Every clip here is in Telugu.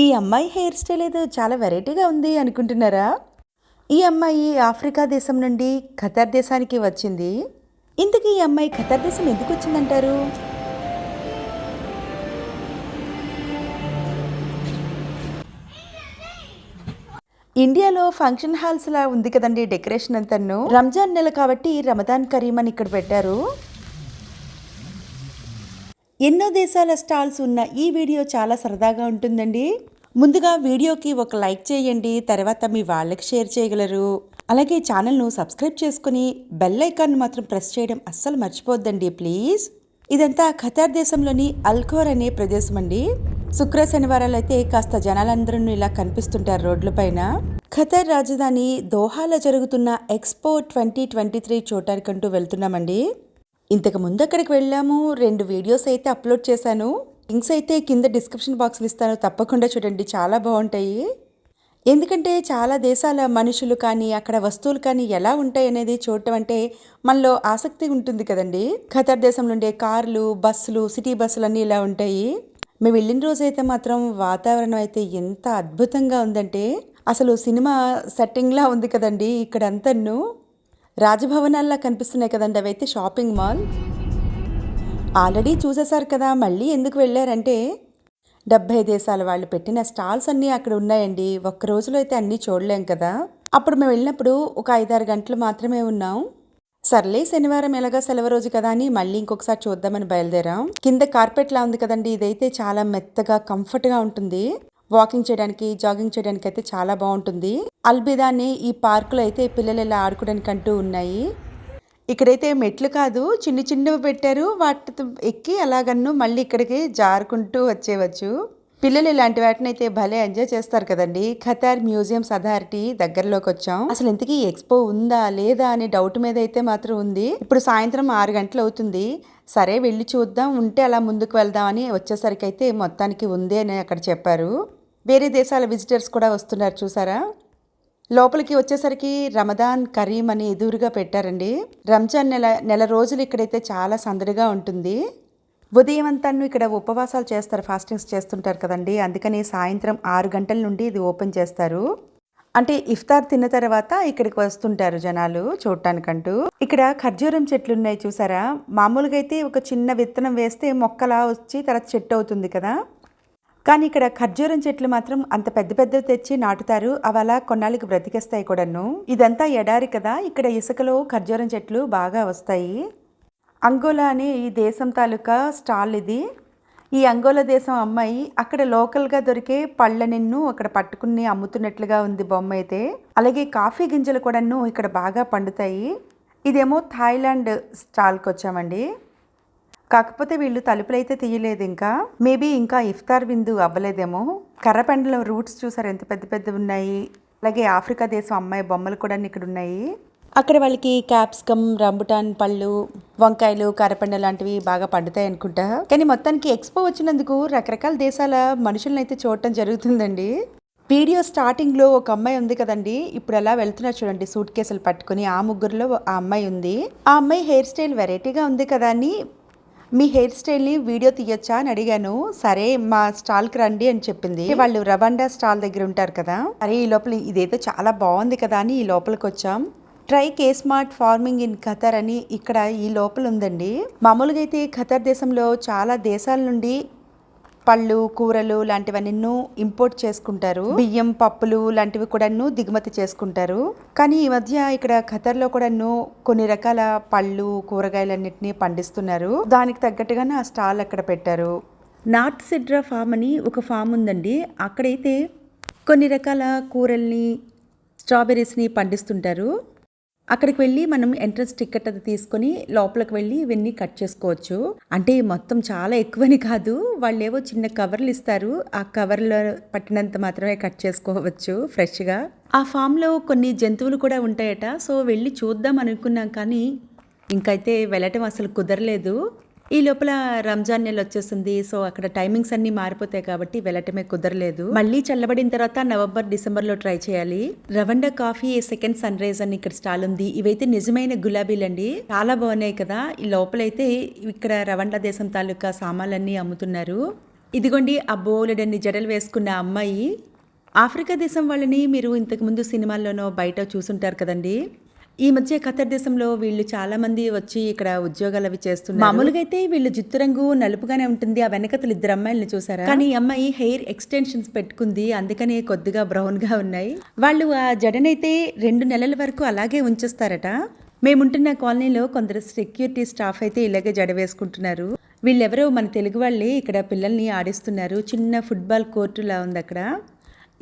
ఈ అమ్మాయి హెయిర్ స్టైల్ ఏదో చాలా వెరైటీగా ఉంది అనుకుంటున్నారా? ఈ అమ్మాయి ఆఫ్రికా దేశం నుండి ఖతార్ దేశానికి వచ్చింది. ఇంతకీ ఈ అమ్మాయి ఖతార్ దేశం ఎందుకు వచ్చిందంటారు? ఇండియాలో ఫంక్షన్ హాల్స్ లా ఉంది కదండి డెకరేషన్ అంతను. రంజాన్ నెల కాబట్టి రమదాన్ కరీం అని ఇక్కడ పెట్టారు. ఎన్నో దేశాల స్టాల్స్ ఉన్న ఈ వీడియో చాలా సరదాగా ఉంటుందండి. ముందుగా వీడియోకి ఒక లైక్ చేయండి తర్వాత మీ వాళ్ళకి షేర్ చేయగలరు. అలాగే ఛానల్ను సబ్స్క్రైబ్ చేసుకుని బెల్ ఐకాన్ మాత్రం ప్రెస్ చేయడం అస్సలు మర్చిపోద్దండి ప్లీజ్. ఇదంతా ఖతార్ దేశంలోని అల్కోర్ అనే ప్రదేశం అండి. శుక్ర శనివారాలు అయితే కాస్త జనాలందరూ ఇలా కనిపిస్తుంటారు రోడ్లపైన ఖతార్ రాజధాని దోహాలో జరుగుతున్న ఎక్స్పో ట్వంటీ ట్వంటీ త్రీ చూడటానికంటూ వెళ్తున్నామండి. ఇంతకు ముందు అక్కడికి వెళ్ళాము? రెండు వీడియోస్ అయితే అప్లోడ్ చేశాను. లింక్స్ అయితే కింద డిస్క్రిప్షన్ బాక్స్లో ఇస్తాను. తప్పకుండా చూడండి. చాలా బాగుంటాయి. ఎందుకంటే చాలా దేశాల మనుషులు కానీ అక్కడ వస్తువులు కానీ ఎలా ఉంటాయి అనేది చూడటం అంటే మనలో ఆసక్తి ఉంటుంది కదండి. ఖతర్ దేశంలో ఉండే కార్లు బస్సులు సిటీ బస్సులు అన్నీ ఇలా ఉంటాయి. మేము వెళ్ళిన రోజు అయితే మాత్రం వాతావరణం అయితే ఎంత అద్భుతంగా ఉందంటే అసలు సినిమా సెట్టింగ్లా ఉంది కదండి ఇక్కడ అంతను రాజభవనాల్లా కనిపిస్తున్నాయి కదండి అవైతే షాపింగ్ మాల్. ఆల్రెడీ చూసేశారు కదా మళ్ళీ ఎందుకు వెళ్ళారంటే డెబ్బై దేశాల వాళ్ళు పెట్టిన స్టాల్స్ అన్నీ అక్కడ ఉన్నాయండి. ఒక్క రోజులో అయితే అన్నీ చూడలేం కదా. అప్పుడు మేము వెళ్ళినప్పుడు ఒక ఐదారు గంటలు మాత్రమే ఉన్నాం. సర్లే శనివారం ఎలాగా సెలవు రోజు కదా అని మళ్ళీ ఇంకొకసారి చూద్దామని బయలుదేరాం. కింద కార్పెట్లా ఉంది కదండి ఇదైతే చాలా మెత్తగా కంఫర్ట్గా ఉంటుంది. వాకింగ్ చేయడానికి జాగింగ్ చేయడానికి అయితే చాలా బాగుంటుంది. అల్బిదాని ఈ పార్కులో అయితే పిల్లలు ఇలా ఆడుకోవడానికి అంటూ ఉన్నాయి. ఇక్కడైతే మెట్లు కాదు చిన్న చిన్నవి పెట్టారు. వాటి ఎక్కి అలాగన్ను మళ్ళీ ఇక్కడికి జారుకుంటూ వచ్చేవచ్చు పిల్లలు ఇలాంటి వాటిని అయితే భలే ఎంజాయ్ చేస్తారు కదండి. ఖతార్ మ్యూజియంస్ అథారిటీ దగ్గరలోకి వచ్చాం. అసలు ఇంతకీ ఎక్స్పో ఉందా లేదా అనే డౌట్ మీద అయితే మాత్రం ఉంది. ఇప్పుడు సాయంత్రం ఆరు గంటలు అవుతుంది. సరే వెళ్ళి చూద్దాం ఉంటే అలా ముందుకు వెళ్దాం అని వచ్చేసరికి అయితే మొత్తానికి ఉంది అని అక్కడ చెప్పారు. వేరే దేశాల విజిటర్స్ కూడా వస్తున్నారు చూసారా? లోపలికి వచ్చేసరికి రమదాన్ కరీం అని ఎదురుగా పెట్టారండి. రంజాన్ నెల నెల రోజులు ఇక్కడైతే చాలా సందడిగా ఉంటుంది. ఉదయం అంతాను ఇక్కడ ఉపవాసాలు చేస్తారు ఫాస్టింగ్స్ చేస్తుంటారు కదండి. అందుకని సాయంత్రం ఆరు గంటల నుండి ఇది ఓపెన్ చేస్తారు. అంటే ఇఫ్తార్ తిన్న తర్వాత ఇక్కడికి వస్తుంటారు జనాలు చూడటానికంటూ. ఇక్కడ ఖర్జూరం చెట్లు ఉన్నాయి చూసారా? మామూలుగా అయితే ఒక చిన్న విత్తనం వేస్తే మొక్కలా వచ్చి తర్వాత చెట్టు అవుతుంది కదా. కానీ ఇక్కడ ఖర్జూరం చెట్లు మాత్రం అంత పెద్ద పెద్దవి తెచ్చి నాటుతారు. అవి అలా కొన్నాళ్ళకి బ్రతికేస్తాయి కూడాను. ఇదంతా ఎడారి కదా. ఇక్కడ ఇసుకలో ఖర్జూరం చెట్లు బాగా వస్తాయి. అంగోలా అనే ఈ దేశం తాలూకా స్టాల్ ఇది. ఈ అంగోలా దేశం అమ్మాయి అక్కడ లోకల్గా దొరికే పళ్ళ నిన్ను అక్కడ పట్టుకుని అమ్ముతున్నట్లుగా ఉంది బొమ్మ అయితే. అలాగే కాఫీ గింజలు కూడాను ఇక్కడ బాగా పండుతాయి. ఇదేమో థాయిలాండ్ స్టాల్కి వచ్చామండి. కాకపోతే వీళ్ళు తలుపులైతే తీయలేదు ఇంకా. మేబీ ఇంకా ఇఫ్తార్ విందు అవ్వలేదేమో. కర్రపెండలో రూట్స్ చూసారు? ఎంత పెద్ద పెద్ద ఉన్నాయి. అలాగే ఆఫ్రికా దేశం అమ్మాయి బొమ్మలు కూడా ఇక్కడ ఉన్నాయి. అక్కడ వాళ్ళకి క్యాప్సికమ్ రంబుటాన్ పళ్ళు వంకాయలు కర్రపెండ లాంటివి బాగా పండుతాయి అనుకుంటా. కానీ మొత్తానికి ఎక్స్పో వచ్చినందుకు రకరకాల దేశాల మనుషులను అయితే చూడటం జరుగుతుందండి. వీడియో స్టార్టింగ్లో ఒక అమ్మాయి ఉంది కదండి. ఇప్పుడు ఎలా వెళ్తున్నారు చూడండి సూట్ కేసులు పట్టుకుని. ఆ ముగ్గురులో ఆ అమ్మాయి ఉంది. ఆ అమ్మాయి హెయిర్ స్టైల్ వెరైటీగా ఉంది కదా అని మీ హెయిర్ స్టైల్ని వీడియో తీయొచ్చా అని అడిగాను. సరే మా స్టాల్కి రండి అని చెప్పింది. వాళ్ళు రవండా స్టాల్ దగ్గర ఉంటారు కదా. అరే ఈ లోపల ఇదైతే చాలా బాగుంది కదా అని ఈ లోపలికి వచ్చాం. ట్రై కే స్మార్ట్ ఫార్మింగ్ ఇన్ ఖతర్ అని ఇక్కడ ఈ లోపల ఉందండి. మామూలుగా అయితే ఖతర్ దేశంలో చాలా దేశాల నుండి పళ్ళు కూరలు లాంటివన్నీ ఇంపోర్ట్ చేసుకుంటారు. బియ్యం పప్పులు లాంటివి కూడాను దిగుమతి చేసుకుంటారు. కానీ ఈ మధ్య ఇక్కడ ఖతర్లో కూడాను కొన్ని రకాల పళ్ళు కూరగాయలన్నింటినీ పండిస్తున్నారు. దానికి తగ్గట్టుగానే ఆ స్టాల్ అక్కడ పెట్టారు. నార్త్ సిడ్రా ఫామ్ అని ఒక ఫామ్ ఉందండి. అక్కడైతే కొన్ని రకాల కూరల్ని స్ట్రాబెర్రీస్ని పండిస్తుంటారు. అక్కడికి వెళ్ళి మనం ఎంట్రన్స్ టికెట్ అది తీసుకొని లోపలికి వెళ్ళి ఇవన్నీ కట్ చేసుకోవచ్చు. అంటే మొత్తం చాలా ఎక్కువని కాదు. వాళ్ళు ఏవో చిన్న కవర్లు ఇస్తారు. ఆ కవర్లో పట్టినంత మాత్రమే కట్ చేసుకోవచ్చు ఫ్రెష్గా. ఆ ఫామ్లో కొన్ని జంతువులు కూడా ఉంటాయట. సో వెళ్ళి చూద్దాం అనుకున్నాం కానీ ఇంకైతే వెళ్ళటం అసలు కుదరలేదు. ఈ లోపల రంజాన్ నెల వచ్చేసింది. సో అక్కడ టైమింగ్స్ అన్ని మారిపోతాయి కాబట్టి వెళ్ళటమే కుదరలేదు. మళ్ళీ చల్లబడిన తర్వాత నవంబర్ డిసెంబర్లో ట్రై చేయాలి. Rwanda coffee second sunrise అని ఇక్కడ స్టాల్ ఉంది. ఇవైతే నిజమైన గులాబీలండి. చాలా బాగున్నాయి కదా. ఈ లోపలైతే ఇక్కడ రవండా దేశం తాలూకా సామాన్లన్నీ అమ్ముతున్నారు. ఇదిగోండి ఆ బోలెడన్ని జడలు వేసుకున్న అమ్మాయి. ఆఫ్రికా దేశం వాళ్ళని మీరు ఇంతకుముందు సినిమాల్లోనో బయట చూసుంటారు కదండి. ఈ మధ్య ఖతర్ దేశంలో వీళ్ళు చాలా మంది వచ్చి ఇక్కడ ఉద్యోగాలు అవి చేస్తున్నారు. మామూలుగా అయితే వీళ్ళు జుత్తు రంగు నలుపుగానే ఉంటుంది. ఆ వెనకతలు ఇద్దరు అమ్మాయిలను చూసారా? కానీ ఈ అమ్మాయి హెయిర్ ఎక్స్టెన్షన్స్ పెట్టుకుంది. అందుకనే కొద్దిగా బ్రౌన్గా ఉన్నాయి. వాళ్ళు ఆ జడనైతే రెండు నెలల వరకు అలాగే ఉంచేస్తారట. మేముంటున్న కాలనీలో కొందరు సెక్యూరిటీ స్టాఫ్ అయితే ఇలాగే జడ వేసుకుంటున్నారు. వీళ్ళెవరో మన తెలుగు వాళ్ళే ఇక్కడ పిల్లల్ని ఆడిస్తున్నారు. చిన్న ఫుట్బాల్ కోర్టులా ఉంది అక్కడ.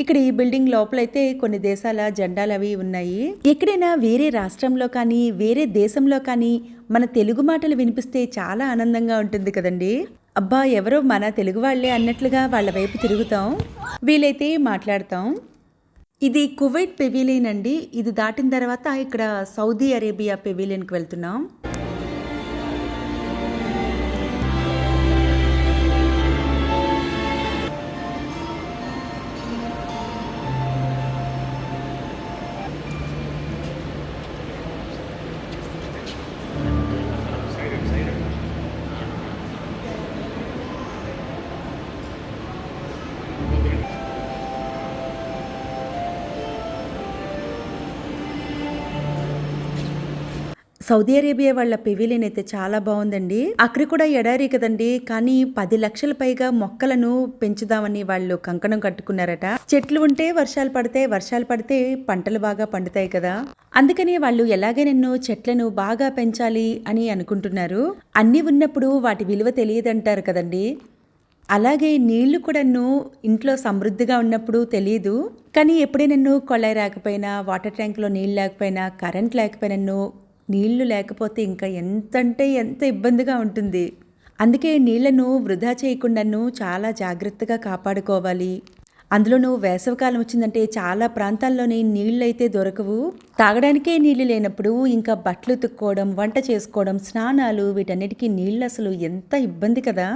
ఇక్కడ ఈ బిల్డింగ్ లోపలైతే కొన్ని దేశాల జెండాలు అవి ఉన్నాయి. ఎక్కడైనా వేరే రాష్ట్రంలో కానీ వేరే దేశంలో కానీ మన తెలుగు మాటలు వినిపిస్తే చాలా ఆనందంగా ఉంటుంది కదండి. అబ్బా ఎవరో మన తెలుగు వాళ్ళే అన్నట్లుగా వాళ్ళ వైపు తిరుగుతాం. వీలైతే మాట్లాడతాం. ఇది కువైట్ పెవిలియన్ అండి. ఇది దాటిన తర్వాత ఇక్కడ సౌదీ అరేబియా పెవిలియన్కి వెళ్తున్నాం. సౌదీ అరేబియా వాళ్ళ పెవిలియన్ అయితే చాలా బాగుందండి. అక్కడ కూడా ఎడారి కదండి. కానీ పది లక్షల పైగా మొక్కలను పెంచుదామని వాళ్ళు కంకణం కట్టుకున్నారట. చెట్లు ఉంటే వర్షాలు పడితే వర్షాలు పడితే పంటలు బాగా పండుతాయి కదా. అందుకని వాళ్ళు ఎలాగైనా చెట్లను బాగా పెంచాలి అని అనుకుంటున్నారు. అన్నీ ఉన్నప్పుడు వాటి విలువ తెలియదంటారు కదండి. అలాగే నీళ్ళు కూడాను ఇంట్లో సమృద్ధిగా ఉన్నప్పుడు తెలియదు కానీ ఎప్పుడైనా కొళ్ళాయి రాకపోయినా వాటర్ ట్యాంక్లో నీళ్ళు లేకపోయినా కరెంట్ లేకపోయినా నీళ్ళు లేకపోతే ఇంకా ఎంత అంటే ఎంత ఇబ్బందిగా ఉంటుంది. అందుకే నీళ్ళను వృధా చేయకుండాను చాలా జాగ్రత్తగా కాపాడుకోవాలి. అందులోనూ వేసవికాలం వచ్చిందంటే చాలా ప్రాంతాల్లోనే నీళ్ళు అయితే దొరకవు. తాగడానికే నీళ్ళు లేనప్పుడు ఇంకా బట్టలు ఉతుక్కోవడం వంట చేసుకోవడం స్నానాలు వీటన్నిటికీ నీళ్ళు అసలు ఎంత ఇబ్బంది కదా?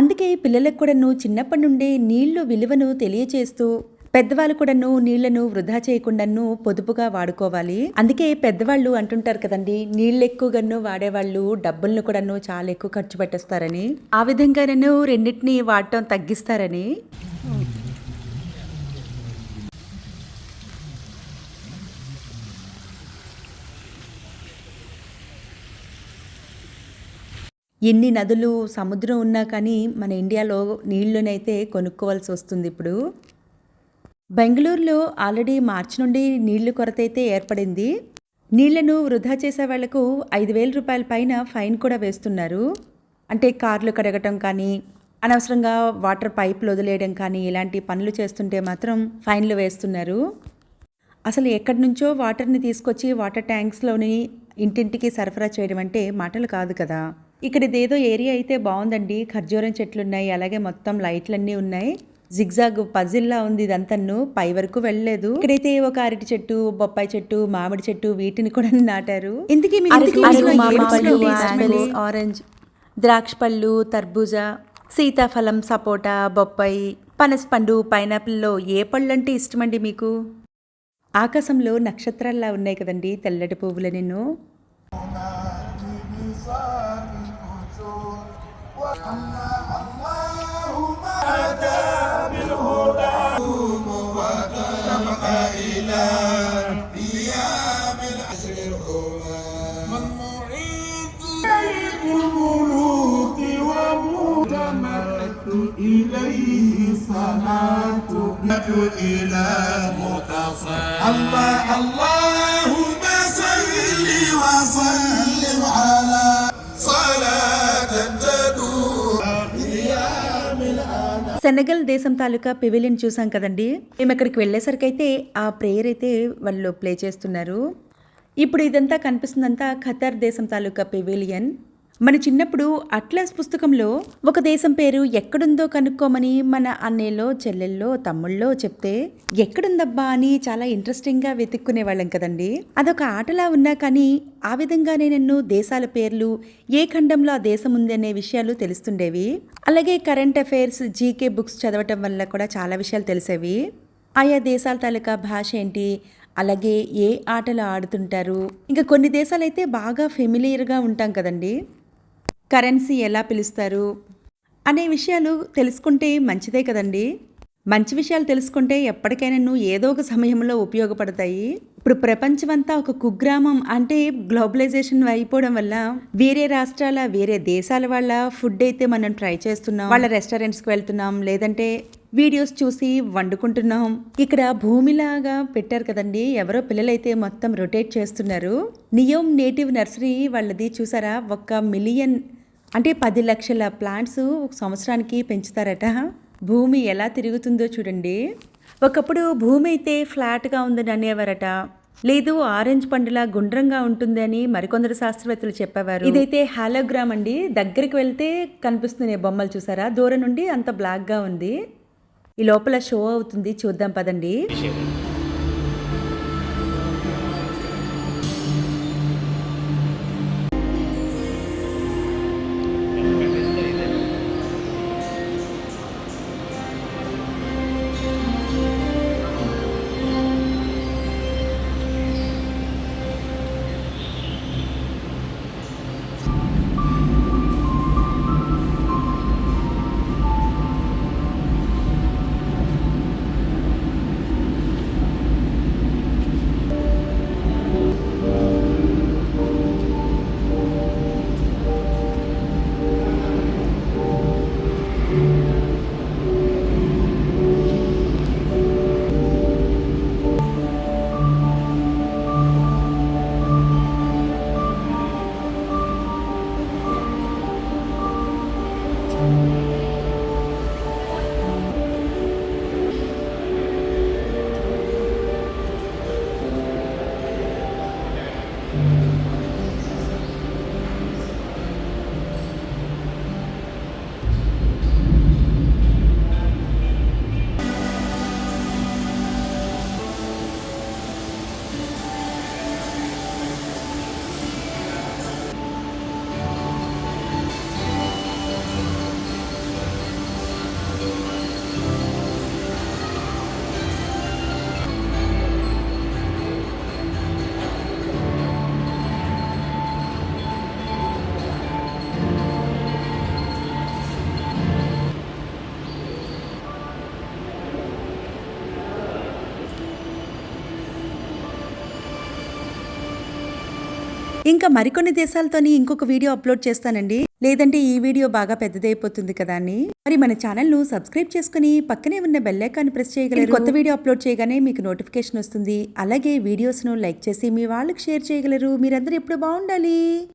అందుకే పిల్లలకు కూడాను చిన్నప్పటి నుండే నీళ్ళు విలువను తెలియచేస్తూ పెద్దవాళ్ళు కూడాను నీళ్ళను వృధా చేయకుండాను పొదుపుగా వాడుకోవాలి. అందుకే పెద్దవాళ్ళు అంటుంటారు కదండి నీళ్ళు ఎక్కువగాను వాడేవాళ్ళు డబ్బులను కూడాను చాలా ఎక్కువ ఖర్చు పెట్టేస్తారని. ఆ విధంగానూ రెండింటిని వాడటం తగ్గిస్తారని. ఎన్ని నదులు సముద్రం ఉన్నా కానీ మన ఇండియాలో నీళ్ళునైతే కొనుక్కోవాల్సి వస్తుంది ఇప్పుడు. బెంగళూరులో ఆల్రెడీ మార్చి నుండి నీళ్ళు కొరత అయితే ఏర్పడింది. నీళ్ళను వృధా చేసే వాళ్ళకు ఐదు వేల రూపాయల పైన ఫైన్ కూడా వేస్తున్నారు. అంటే కార్లు కడగటం కానీ అనవసరంగా వాటర్ పైపులు వదిలేయడం కానీ ఇలాంటి పనులు చేస్తుంటే మాత్రం ఫైన్లు వేస్తున్నారు. అసలు ఎక్కడి నుంచో వాటర్ని తీసుకొచ్చి వాటర్ ట్యాంక్స్లోని ఇంటింటికి సరఫరా చేయడం అంటే మాటలు కాదు కదా. ఇక్కడ ఇదేదో ఏరియా అయితే బాగుందండి. ఖర్జూరం చెట్లు ఉన్నాయి అలాగే మొత్తం లైట్లన్నీ ఉన్నాయి. జిగ్జాగ్ పజిల్లా ఉంది ఇదంతను. పై వరకు వెళ్ళలేదు. ఇక్కడైతే ఒక అరటి చెట్టు బొప్పాయి చెట్టు మామిడి చెట్టు వీటిని కూడా నాటారు. ఇందుకే ఆరెంజ్ ద్రాక్ష పళ్ళు తర్బూజా సీతాఫలం సపోటా బొప్పాయి పనస పండు పైనాపిల్లో ఏ పళ్ళు అంటే ఇష్టమండి మీకు? ఆకాశంలో నక్షత్రాల్లా ఉన్నాయి కదండి తెల్లటి పువ్వులు నిన్ను. من إليه صلاة إلى متصل الله اللهم సెనగల్ దేశం తాలూకా పెవిలియన్ చూసాం కదండి. మేము అక్కడికి వెళ్ళేసరికి అయితే ఆ ప్రేయర్ అయితే వాళ్ళు ప్లే చేస్తున్నారు. ఇప్పుడు ఇదంతా కనిపిస్తుందంతా ఖతర్ దేశం తాలూకా పెవిలియన్. మన చిన్నప్పుడు అట్లాస్ పుస్తకంలో ఒక దేశం పేరు ఎక్కడుందో కనుక్కోమని మన అన్నయ్యలో చెల్లెల్లో తమ్ముళ్ళో చెప్తే ఎక్కడుందబ్బా అని చాలా ఇంట్రెస్టింగ్గా వెతుక్కునే వాళ్ళం కదండి. అదొక ఆటలా ఉన్నా కానీ ఆ విధంగానే నన్ను దేశాల పేర్లు ఏ ఖండంలో ఆ దేశం ఉంది అనే విషయాలు తెలుస్తుండేవి. అలాగే కరెంట్ అఫైర్స్ జీకే బుక్స్ చదవటం వల్ల కూడా చాలా విషయాలు తెలిసేవి. ఆయా దేశాల తాలూకా భాష ఏంటి? అలాగే ఏ ఆటలు ఆడుతుంటారు? ఇంకా కొన్ని దేశాలైతే బాగా ఫెమిలియర్గా ఉంటాం కదండి. కరెన్సీ ఎలా పిలుస్తారు? అనే విషయాలు తెలుసుకుంటే మంచిదే కదండి. మంచి విషయాలు తెలుసుకుంటే ఎప్పటికైనా నువ్వు ఏదో ఒక సమయంలో ఉపయోగపడతాయి. ఇప్పుడు ప్రపంచమంతా ఒక కుగ్రామం అంటే గ్లోబలైజేషన్ అయిపోవడం వల్ల వేరే రాష్ట్రాల వేరే దేశాల వాళ్ళ ఫుడ్ అయితే మనం ట్రై చేస్తున్నాం. వాళ్ళ రెస్టారెంట్స్కి వెళ్తున్నాం. లేదంటే వీడియోస్ చూసి వండుకుంటున్నాం. ఇక్కడ భూమిలాగా పెట్టారు కదండి. ఎవరో పిల్లలైతే మొత్తం రొటేట్ చేస్తున్నారు. నియోమ్ నేటివ్ నర్సరీ వాళ్ళది చూసారా? ఒక మిలియన్ అంటే పది లక్షల ప్లాంట్స్ ఒక సంవత్సరానికి పెంచుతారట. భూమి ఎలా తిరుగుతుందో చూడండి. ఒకప్పుడు భూమి అయితే ఫ్లాట్గా ఉందని అనేవారట. లేదు ఆరెంజ్ పండులా గుండ్రంగా ఉంటుందని మరికొందరు శాస్త్రవేత్తలు చెప్పేవారు. ఇదైతే హాలోగ్రామ్ అండి. దగ్గరికి వెళ్తే కనిపిస్తున్నాయి బొమ్మలు చూసారా? దూరం నుండి అంత బ్లాక్గా ఉంది. ఈ లోపల షో అవుతుంది. చూద్దాం పదండి. ఇంకా మరికొన్ని దేశాలతోని ఇంకొక వీడియో అప్లోడ్ చేస్తానండి. లేదంటే ఈ వీడియో బాగా పెద్దదైపోతుంది కదా అని. మరి మన ఛానల్ను సబ్స్క్రైబ్ చేసుకుని పక్కనే ఉన్న బెల్ ప్రెస్ చేయగలరు. కొత్త వీడియో అప్లోడ్ చేయగానే మీకు నోటిఫికేషన్ వస్తుంది. అలాగే వీడియోస్ను లైక్ చేసి మీ వాళ్ళకి షేర్ చేయగలరు. మీరందరూ ఎప్పుడు బాగుండాలి.